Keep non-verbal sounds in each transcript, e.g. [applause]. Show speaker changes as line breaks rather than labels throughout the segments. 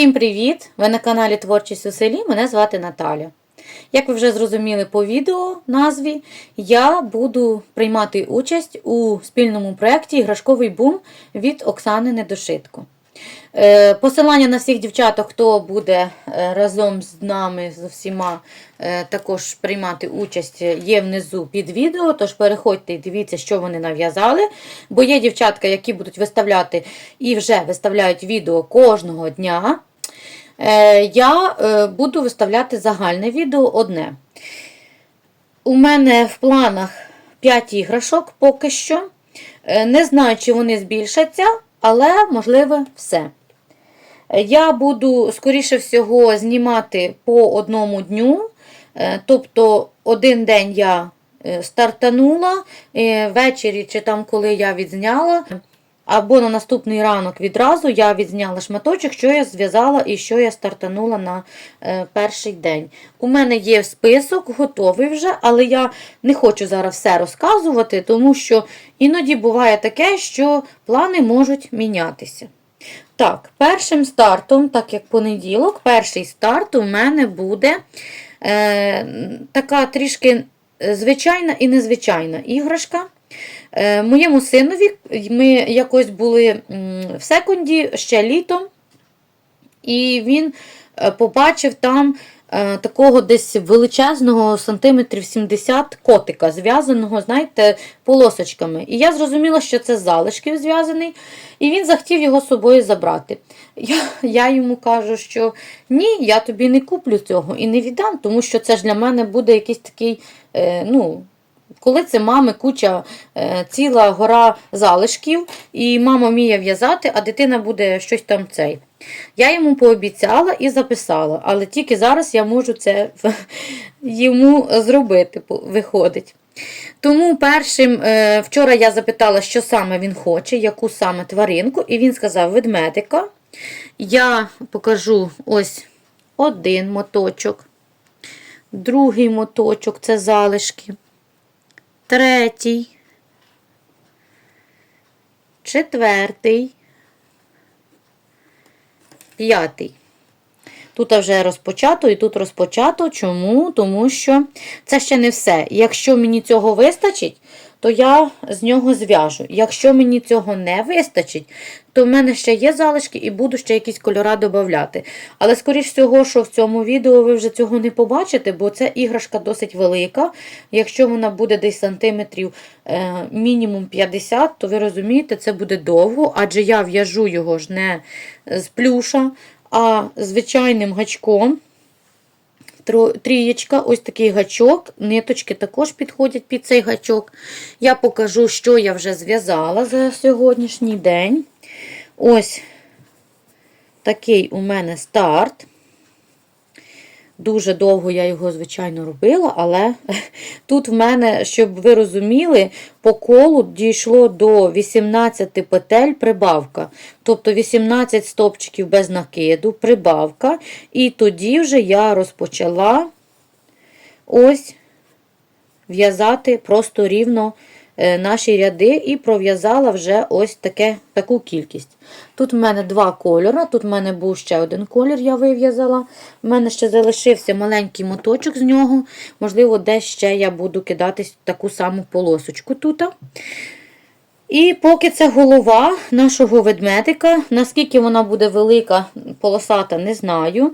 Всім привіт! Ви на каналі Творчість у селі. Мене звати Наталя. Як ви вже зрозуміли по відео назві, я буду приймати участь у спільному проєкті Іграшковий бум від Оксани Недошитко. Е, Посилання на всіх дівчаток, хто буде е, разом з нами з всіма е, також приймати участь, є внизу під відео. Тож переходьте і дивіться, що вони нав'язали. Бо є дівчатка, які будуть виставляти і вже виставляють відео кожного дня. Е, Я е, буду виставляти загальне відео одне. У мене в планах 5 іграшок поки що. Е, Не знаю, чи вони збільшаться, але можливо все. Я буду, скоріше всього, знімати по одному дню. Тобто, один день я стартанула, ввечері чи там, коли я відзняла. Або на наступний ранок відразу я відзняла шматочок, що я зв'язала і що я стартанула на е, перший день. У мене є список, готовий вже, але я не хочу зараз все розказувати, тому що іноді буває таке, що плани можуть мінятися. Так, першим стартом, так як понеділок, перший старт у мене буде е, така трішки звичайна і незвичайна іграшка. Е, Моєму синові ми якось були в секунді ще літом, і він е, побачив там е, такого десь величезного сантиметрів 70 котика, зв'язаного, знаєте, полосочками. І я зрозуміла, що це залишків зв'язаний, і він захотів його з собою забрати. Я, я йому кажу, що ні, я тобі не куплю цього і не віддам, тому що це ж для мене буде якийсь такий, ну. Коли це мами куча е, ціла гора залишків, і мама вміє в'язати, а дитина буде щось там цей. Я йому пообіцяла і записала, але тільки зараз я можу це [laughs] йому зробити, виходить. Тому першим, е, вчора я запитала, що саме він хоче, яку саме тваринку, і він сказав ведмедика. Я покажу ось один моточок, другий моточок це залишки третій, четвертий, п'ятий. Тут вже розпочато і тут розпочато. Чому? Тому що це ще не все. Якщо мені цього вистачить, то я з нього зв'яжу. Якщо мені цього не вистачить, то в мене ще є залишки і буду ще якісь кольора додати. Але, скоріш всього, що в цьому відео ви вже цього не побачите, бо це іграшка досить велика. Якщо вона буде десь сантиметрів е, мінімум 50, то ви розумієте, це буде довго, адже я в'яжу його ж не з плюша, а звичайним гачком. Трієчка, ось такий гачок, ниточки також підходять під цей гачок. Я покажу, що я вже зв'язала за сьогоднішній день. Ось такий у мене старт. Дуже довго я його, звичайно, робила, але [laughs] тут в мене, щоб ви розуміли, по колу дійшло до 18 петель прибавка. Тобто 18 стопчиків без накиду, прибавка. І тоді вже я розпочала ось в'язати просто рівно наші ряди і пров'язала вже ось таке, таку кількість. Тут в мене два кольори, тут в мене був ще один колір, я вив'язала. У мене ще залишився маленький моточок з нього. Можливо, десь ще я буду кидати таку саму полосочку тут. І поки це голова нашого ведмедика, наскільки вона буде велика, полосата, не знаю.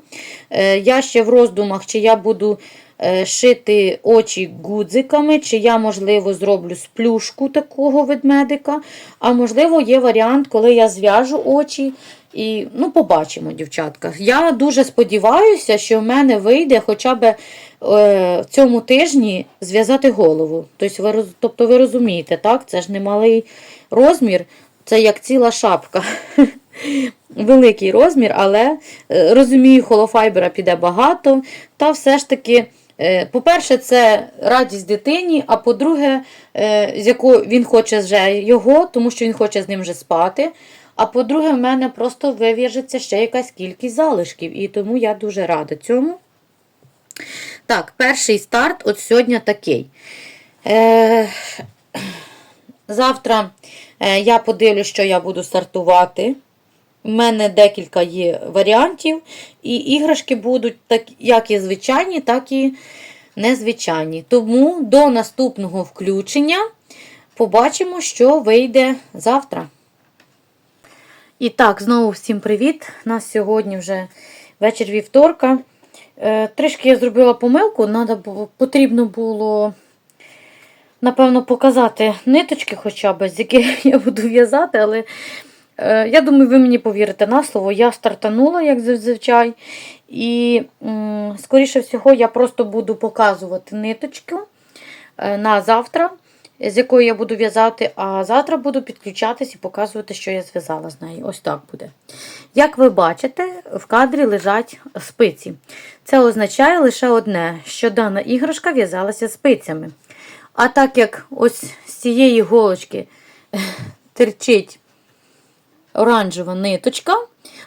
Е, Я ще в роздумах, чи я буду е, шити очі гудзиками, чи я, можливо, зроблю сплюшку такого ведмедика. А можливо, є варіант, коли я зв'яжу очі. І, ну, побачимо, дівчатка. Я дуже сподіваюся, що в мене вийде хоча б е, в цьому тижні зв'язати голову. Тобто ви, тобто ви розумієте, так? Це ж не малий розмір, це як ціла шапка. [laughs] Великий розмір, але е, розумію, холофайбера піде багато. Та все ж таки, е, по-перше, це радість дитині, а по-друге, е, з якою він хоче вже його, тому що він хоче з ним вже спати. А по-друге, в мене просто вив'яжеться ще якась кількість залишків, і тому я дуже рада цьому. Так, перший старт от сьогодні такий. Е, завтра е, я подивлюсь, що я буду стартувати. У мене декілька є варіантів, і іграшки будуть так, як і звичайні, так і незвичайні. Тому до наступного включення побачимо, що вийде завтра. І так, знову всім привіт! У нас сьогодні вже вечір вівторка. Е, трішки я зробила помилку, потрібно було, напевно, показати ниточки, хоча б, з яких [laughs] я буду в'язати, але я думаю, ви мені повірите на слово. Я стартанула, як зазвичай. І, скоріше всього, я просто буду показувати ниточку е, на завтра, з якою я буду в'язати, а завтра буду підключатись і показувати, що я зв'язала з нею. Ось так буде. Як ви бачите, в кадрі лежать спиці. Це означає лише одне, що дана іграшка в'язалася спицями. А так як ось з цієї голочки терчить оранжева ниточка,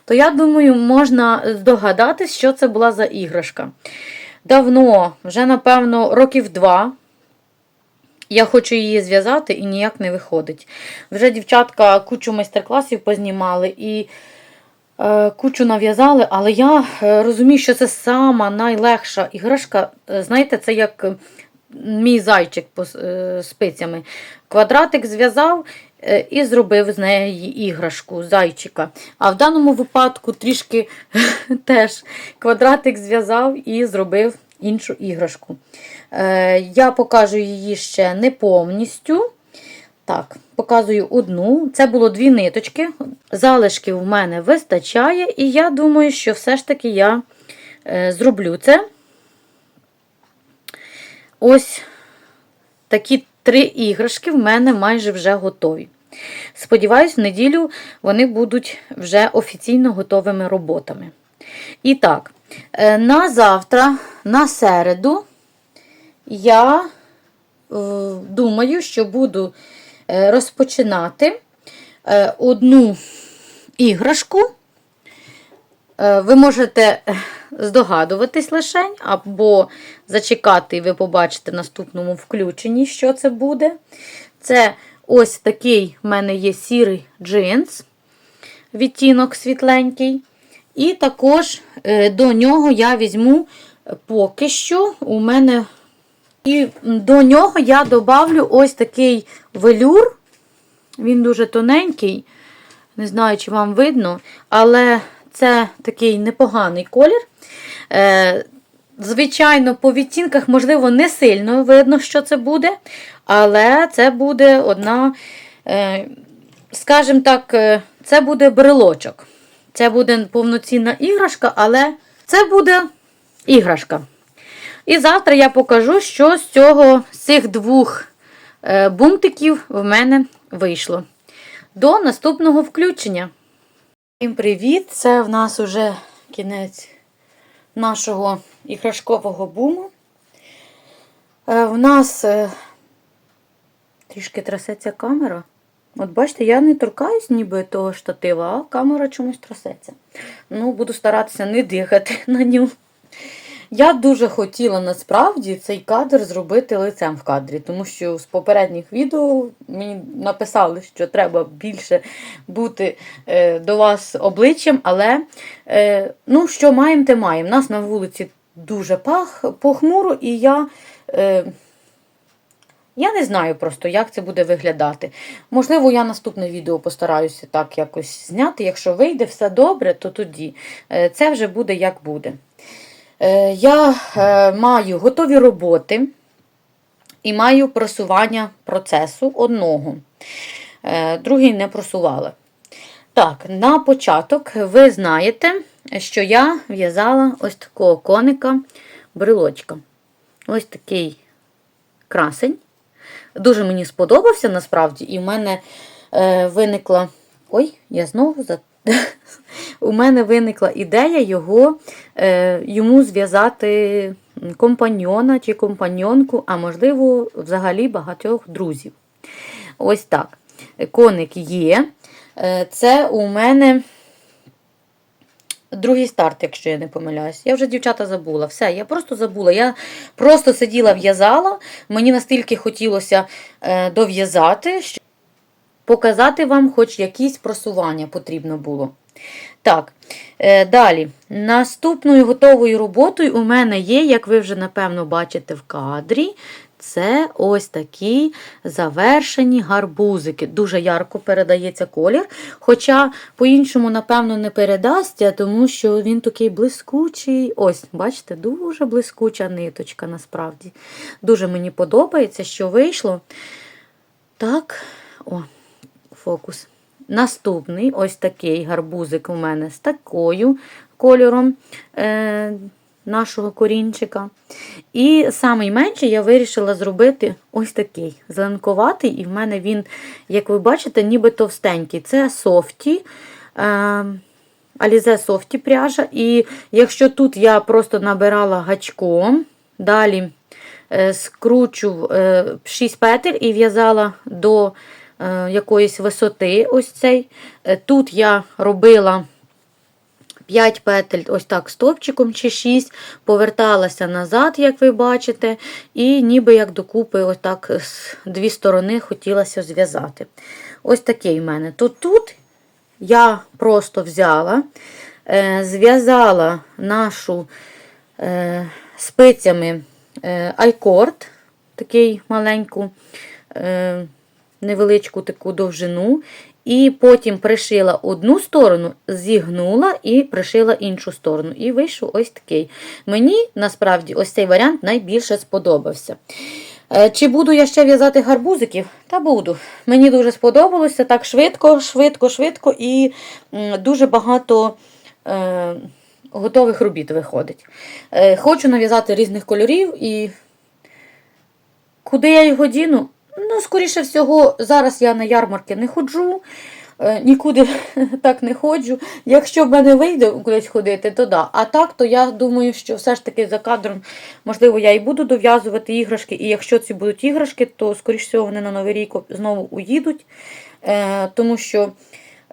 то я думаю, можна здогадатись, що це була за іграшка. Давно, вже, напевно, років два. Я хочу її зв'язати і ніяк не виходить. Вже дівчатка кучу майстер-класів познімали і е, кучу нав'язали, але я е, розумію, що це сама найлегша іграшка. Знаєте, це як мій зайчик по е, спицями. Квадратик зв'язав і зробив з неї іграшку, зайчика. А в даному випадку трішки [laughs] теж квадратик зв'язав і зробив іншу іграшку. Е, Я покажу її ще не повністю. Так, показую одну. Це було дві ниточки. Залишків в мене вистачає, і я думаю, що все ж таки я е, зроблю це. Ось такі три іграшки в мене майже вже готові. Сподіваюсь, в неділю вони будуть вже офіційно готовими роботами. І так, е, на завтра, на середу, я е, думаю, що буду е, розпочинати одну іграшку. Е, Ви можете е, здогадуватись лишень, або зачекати, і ви побачите в наступному включенні, що це буде. Це ось такий в мене є сірий джинс, відтінок світленький. І також е, до нього я візьму поки що у мене. І до нього я добавлю ось такий велюр. Він дуже тоненький. Не знаю, чи вам видно, але це такий непоганий колір. Е, звичайно, по відтінках, можливо, не сильно видно, що це буде, але це буде одна, е, скажімо так, е, це буде брелочок. Це буде повноцінна іграшка, але це буде іграшка. І завтра я покажу, що з цього, з цих двох бунтиків в мене вийшло. До наступного включення. Всім привіт! Це в нас уже кінець нашого іграшкового буму. Е, В нас е, трішки трясеться камера. От бачите, я не торкаюсь ніби того штатива, а камера чомусь трясеться. Ну, буду старатися не дихати [laughs] на нього. Я дуже хотіла насправді цей кадр зробити лицем в кадрі, тому що з попередніх відео мені написали, що треба більше бути е, до вас обличчям, але е, ну, що маємо, те маємо. Нас на вулиці дуже пах, похмуро, і я. Е, я не знаю просто, як це буде виглядати. Можливо, я наступне відео постараюся так якось зняти. Якщо вийде все добре, то тоді Е, це вже буде як буде. Е, Я е, маю готові роботи і маю просування процесу одного. Е, Другий не просувала. Так, на початок ви знаєте, що я в'язала ось такого коника брелочка. Ось такий красень. Дуже мені сподобався насправді, і в мене е, виникла. Ой, я знову за. [laughs] У мене виникла ідея його, е, йому зв'язати компаньйона чи компаньонку, а можливо, взагалі багатьох друзів. Ось так. Коник є. Е, Це у мене другий старт, якщо я не помиляюсь. Я вже дівчата забула. Все, я просто забула. Я просто сиділа, в'язала. Мені настільки хотілося е, дов'язати, що показати вам хоч якісь просування потрібно було. Так, е, далі. Наступною готовою роботою у мене є, як ви вже напевно бачите в кадрі, це ось такі завершені гарбузики. Дуже ярко передається колір. Хоча по-іншому, напевно, не передасться, тому що він такий блискучий. Ось, бачите, дуже блискуча ниточка насправді. Дуже мені подобається, що вийшло. Так, о, фокус. Наступний ось такий гарбузик у мене з такою кольором е, нашого корінчика. І найменший я вирішила зробити ось такий зеленкуватий, і в мене він, як ви бачите, ніби товстенький. Це софті. Е, Алізе софті пряжа. І якщо тут я просто набирала гачком, далі е, скручу е, 6 петель і в'язала до е, якоїсь висоти. ось цей. Е, Тут я робила 5 петель, ось так, стовпчиком чи 6, поверталася назад, як ви бачите, і ніби як докупи, ось так з дві сторони хотілося зв'язати. Ось такий в мене. То тут я просто взяла, е, зв'язала нашу е, спицями е, айкорд, такий маленьку, е, невеличку таку довжину. І потім пришила одну сторону, зігнула і пришила іншу сторону. І вийшов ось такий. Мені насправді ось цей варіант найбільше сподобався. Е, Чи буду я ще в'язати гарбузиків? Та буду. Мені дуже сподобалося так швидко, швидко, швидко і дуже багато е, готових робіт виходить. Е, хочу нав'язати різних кольорів і куди я його діну? Ну, скоріше всього, зараз я на ярмарки не ходжу, е, нікуди [laughs] так не ходжу. Якщо в мене вийде кудись ходити, то да. А так, то я думаю, що все ж таки за кадром, можливо, я і буду дов'язувати іграшки. І якщо ці будуть іграшки, то, скоріш всього, вони на Новий рік знову уїдуть. Е, Тому що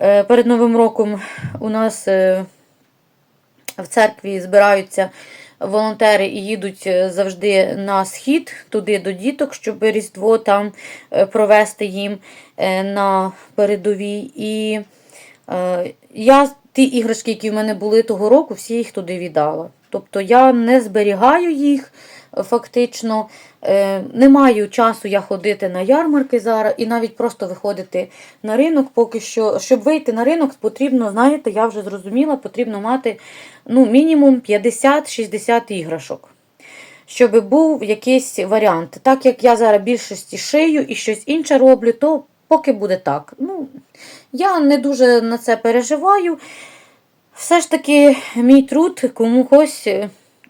е, перед Новим роком у нас в церкві збираються волонтери їдуть е, завжди на схід, туди до діток, щоб Різдво там е, провести їм е, на передовій. І я ті іграшки, які в мене були того року, всі їх туди віддала. Тобто я не зберігаю їх фактично. Е, Не маю часу я ходити на ярмарки зараз і навіть просто виходити на ринок. Поки що, щоб вийти на ринок, потрібно, знаєте, я вже зрозуміла, потрібно мати ну, мінімум 50-60 іграшок. Щоб був якийсь варіант. Так як я зараз більшості шию і щось інше роблю, то поки буде так. Ну, Я не дуже на це переживаю. Все ж таки, мій труд комусь,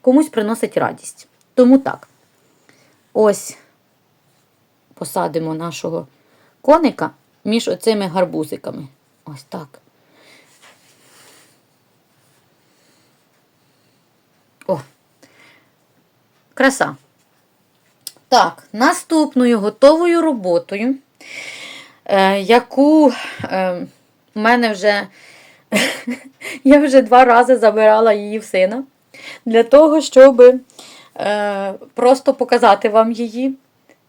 комусь приносить радість. Тому так. Ось посадимо нашого коника між оцими гарбузиками. Ось так. О, краса. Так, наступною готовою роботою, е, яку е, в мене вже [laughs] я вже два рази забирала її в сина для того, щоб е, просто показати вам її.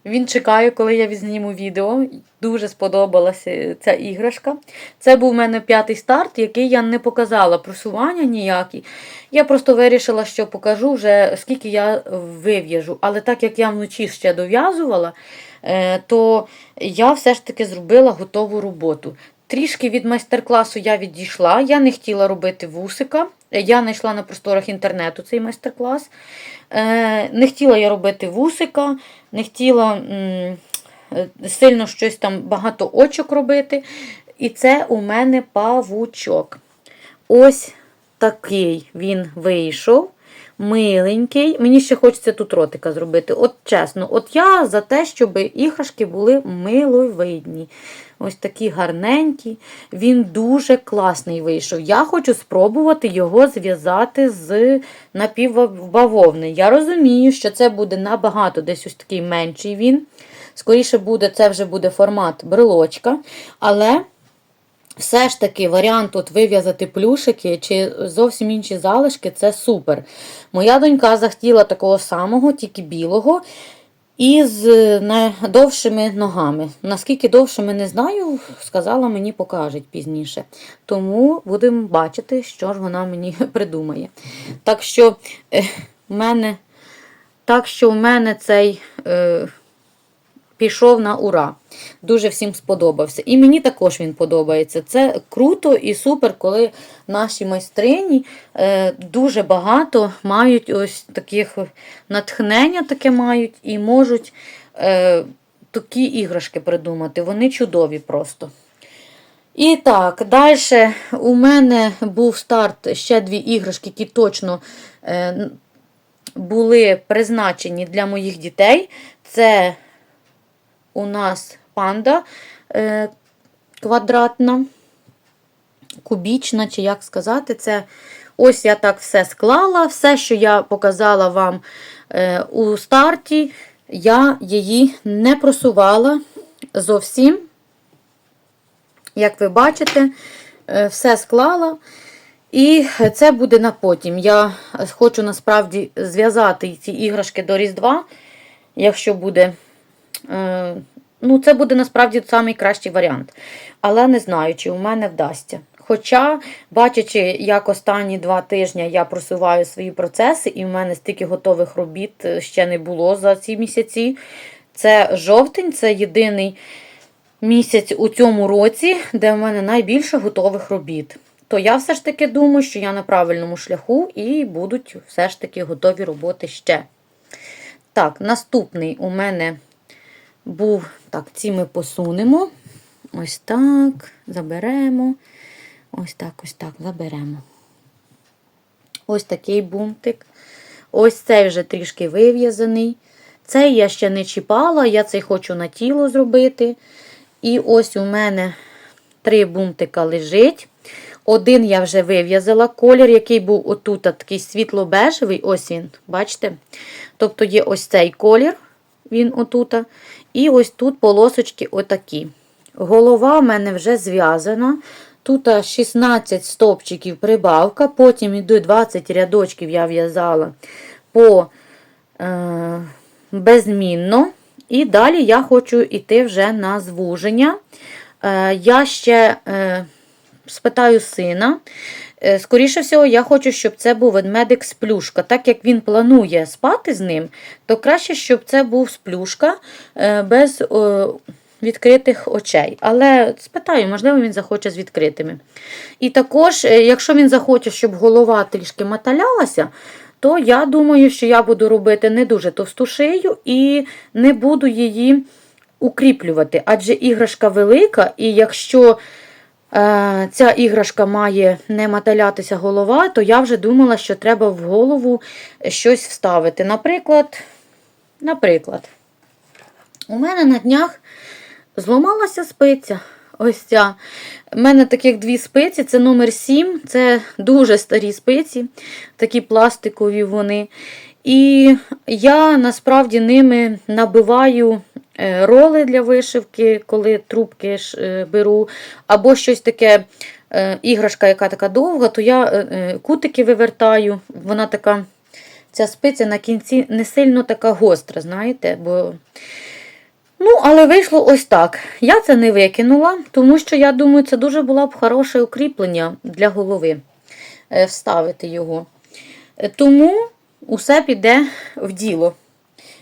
Він чекає, коли я візніму відео. Дуже сподобалася ця іграшка. Це був у мене п'ятий старт, який я не показала просування ніякі. Я просто вирішила, що покажу вже, скільки я вив'яжу. Але так як я вночі ще дов'язувала, е, то я все ж таки зробила готову роботу. Трішки від майстер-класу я відійшла. Я не хотіла робити вусика. Я знайшла на просторах інтернету цей майстер-клас. Е, Не хотіла я робити вусика, не хотіла сильно щось там багато очок робити. І це у мене павучок. Ось такий він вийшов. Миленький. Мені ще хочеться тут ротика зробити. От чесно, от я за те, щоб іграшки були миловидні. Ось такі гарненькі. Він дуже класний вийшов. Я хочу спробувати його зв'язати з напівбавовни. Я розумію, що це буде набагато десь ось такий менший він. Скоріше буде, це вже буде формат брелочка. Але. Все ж таки, варіант от вив'язати плюшики чи зовсім інші залишки це супер. Моя донька захотіла такого самого, тільки білого. і з довшими ногами. Наскільки довшими не знаю, сказала мені покажуть пізніше. Тому будемо бачити, що ж вона мені [laughs] придумає. Так що е, в мене, так що в мене цей е, пішов на ура. Дуже всім сподобався. І мені також він подобається. Це круто і супер, коли наші майстрині е, дуже багато мають ось таких натхнення таке мають і можуть е, такі іграшки придумати. Вони чудові просто. І так, далі у мене був старт ще дві іграшки, які точно е, були призначені для моїх дітей. Це у нас панда е, квадратна, кубічна, чи як сказати, це ось я так все склала. Все, що я показала вам е, у старті, я її не просувала зовсім. Як ви бачите, е, все склала. І це буде на потім. Я хочу насправді зв'язати ці іграшки до Різдва, якщо буде. Е, Ну, це буде насправді найкращий варіант. Але не знаю, чи у мене вдасться. Хоча, бачачи, як останні два тижні я просуваю свої процеси, і в мене стільки готових робіт е, ще не було за ці місяці. Це жовтень, це єдиний місяць у цьому році, де в мене найбільше готових робіт. То я все ж таки думаю, що я на правильному шляху і будуть все ж таки готові роботи ще. Так, наступний у мене був. Так, ці ми посунемо. Ось так, заберемо. Ось так, ось так, заберемо. Ось такий бунтик. Ось цей вже трішки вив'язаний. Цей я ще не чіпала, я цей хочу на тіло зробити. І ось у мене три бунтика лежить. Один я вже вив'язала. Колір, який був отут, такий світло-бежевий, ось він, бачите? Тобто є ось цей колір, він отут. І ось тут полосочки отакі. Голова в мене вже зв'язана. Тут 16 стопчиків прибавка, потім йду 20 рядочків я в'язала по е, безмінно. І далі я хочу йти вже на звуження. Е, Я ще е, спитаю сина. Е, Скоріше всього, я хочу, щоб це був ведмедик з плюшка. Так як він планує спати з ним, то краще, щоб це був з плюшка е, без е, відкритих очей. Але спитаю, можливо, він захоче з відкритими. І також, якщо він захоче, щоб голова трішки маталялася, то я думаю, що я буду робити не дуже товсту шию і не буду її укріплювати. Адже іграшка велика, і якщо ця іграшка має не маталятися голова, то я вже думала, що треба в голову щось вставити. Наприклад, наприклад, у мене на днях зламалася спиця. Ось ця. У мене таких дві спиці, це номер 7, це дуже старі спиці, такі пластикові вони. І я насправді ними набиваю е, роли для вишивки, коли трубки е, беру, або щось таке, е, іграшка, яка така довга, то я е, е, кутики вивертаю. Вона така, ця спиця на кінці не сильно така гостра, знаєте, бо. Ну, але вийшло ось так. Я це не викинула, тому що я думаю, це дуже було б хороше укріплення для голови е, вставити його. Е, Тому усе піде в діло.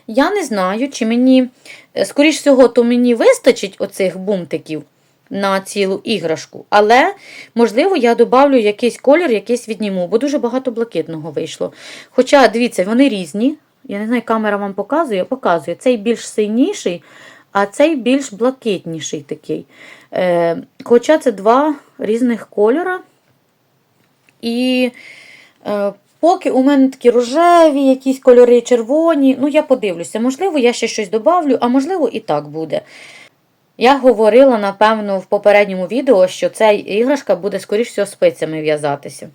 Я не знаю, чи мені, е, скоріш всього, то мені вистачить оцих бумтиків на цілу іграшку, але, можливо, я добавлю якийсь колір, якийсь відніму, бо дуже багато блакитного вийшло. Хоча, дивіться, вони різні. Я не знаю, камера вам показує, показує. Цей більш сильніший, а цей більш блакитніший такий. Е, Хоча це два різних кольора. І е, поки у мене такі рожеві, якісь кольори червоні, ну я подивлюся, можливо, я ще щось добавлю, а можливо, і так буде. Я говорила, напевно, в попередньому відео, що ця іграшка буде, скоріш всього, спицями в'язатися.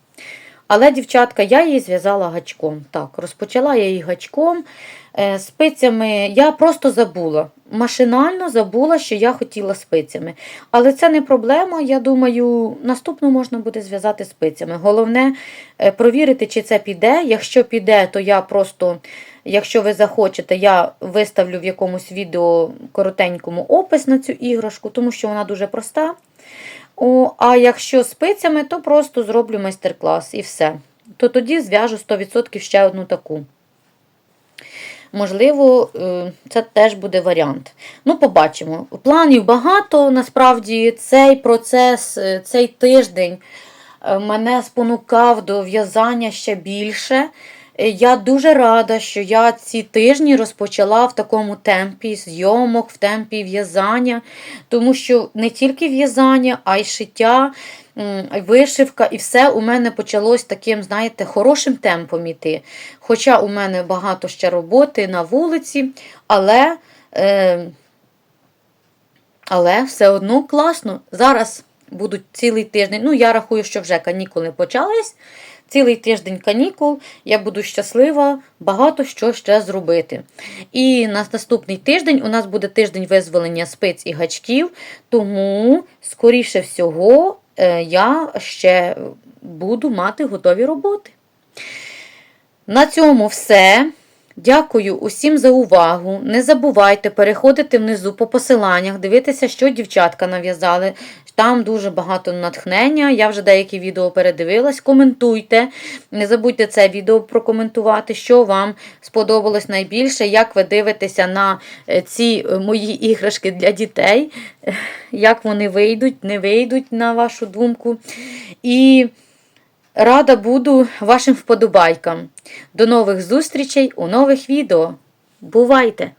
Але, дівчатка, я її зв'язала гачком. Так, розпочала я її гачком. Е, Спицями я просто забула. Машинально забула, що я хотіла спицями. Але це не проблема. Я думаю, наступну можна буде зв'язати спицями. Головне е, провірити, чи це піде. Якщо піде, то я просто, якщо ви захочете, я виставлю в якомусь відео коротенькому опис на цю іграшку, тому що вона дуже проста. О, а якщо спицями, то просто зроблю майстер-клас і все. То тоді зв'яжу 100% ще одну таку. Можливо, е, це теж буде варіант. Ну, побачимо. Планів багато. Насправді, цей процес, е, цей тиждень е, мене спонукав до в'язання ще більше. Е, Я дуже рада, що я ці тижні розпочала в такому темпі зйомок, в темпі в'язання, тому що не тільки в'язання, а й шиття, вишивка, і все у мене почалось таким, знаєте, хорошим темпом іти. Хоча у мене багато ще роботи на вулиці, але, е, але все одно класно. Зараз будуть цілий тиждень. Ну, я рахую, що вже канікули почались. Цілий тиждень канікул, я буду щаслива багато що ще зробити. І на наступний тиждень у нас буде тиждень визволення спиць і гачків, тому, скоріше всього, е, я ще буду мати готові роботи. На цьому все. Дякую усім за увагу. Не забувайте переходити внизу по посиланнях, дивитися, що дівчатка нав'язали. Там дуже багато натхнення. Я вже деякі відео передивилась. Коментуйте. Не забудьте це відео прокоментувати, що вам сподобалось найбільше, як ви дивитеся на е, ці е, мої іграшки для дітей, як вони вийдуть, не вийдуть, на вашу думку. І рада буду вашим вподобайкам. До нових зустрічей у нових відео. Бувайте!